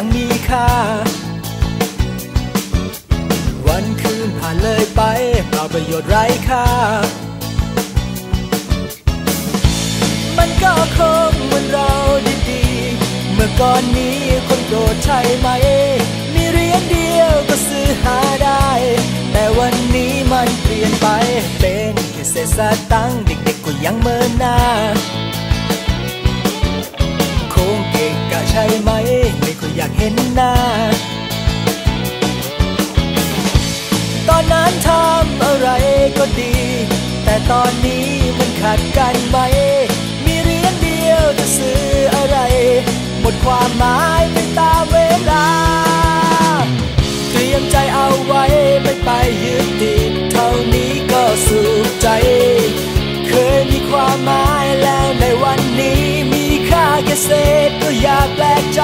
ยังมีค่า วันคืนผ่านเลยไปเปล่าประโยชน์ไร้ค่า มันก็คงเหมือนเราดีๆ เมื่อก่อนนี้คนโกรธใช่ไหม มีเรียนเดียวก็ซื้อหาได้ แต่วันนี้มันเปลี่ยนไป เป็นแค่เศษสตังเด็กๆก็ยังเมินหน้า คงเก่งกะใช่ไหมากเห็นหน้า ตอนนั้นทำอะไรก็ดี แต่ตอนนี้มันขัดกันไหม มีเหรียญเดียวจะซื้ออะไร หมดความหมายไปตามเวลา เตรียมใจเอาไว้ไม่ไปยึดติดเท่านี้ก็สุขใจ เคยมีความหมายแล้วในวันนี้มีค่าแค่เศษก็อยากแปลกใจ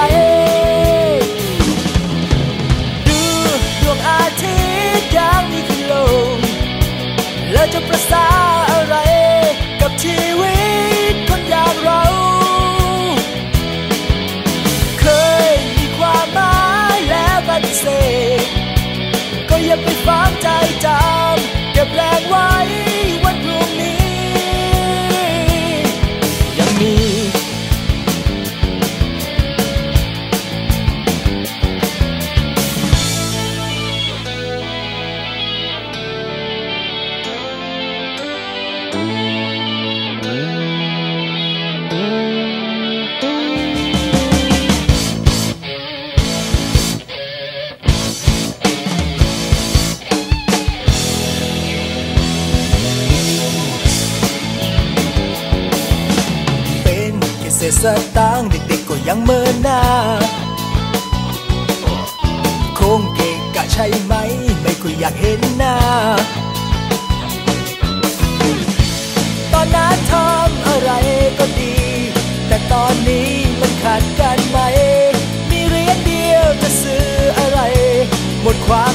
ษสตางค์เด็กๆก็ยังเมินหน้า คงเก่งกะใช่ไหม ไม่ค่อยอยากเห็นหน้า ตอนนั้นทำอะไรก็ดี แต่ตอนนี้มันขัดกันไหม มีเหรียญเดียวจะซื้ออะไร หมดความ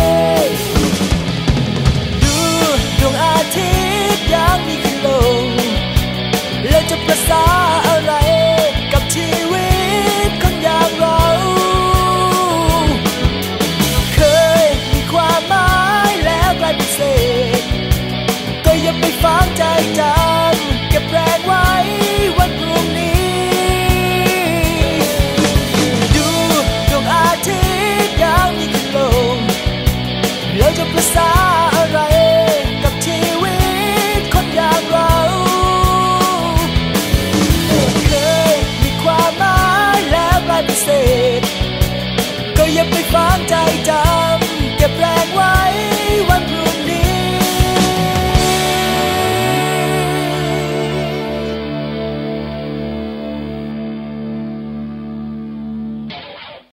อย่าไปฝังใจจำเก็บแรง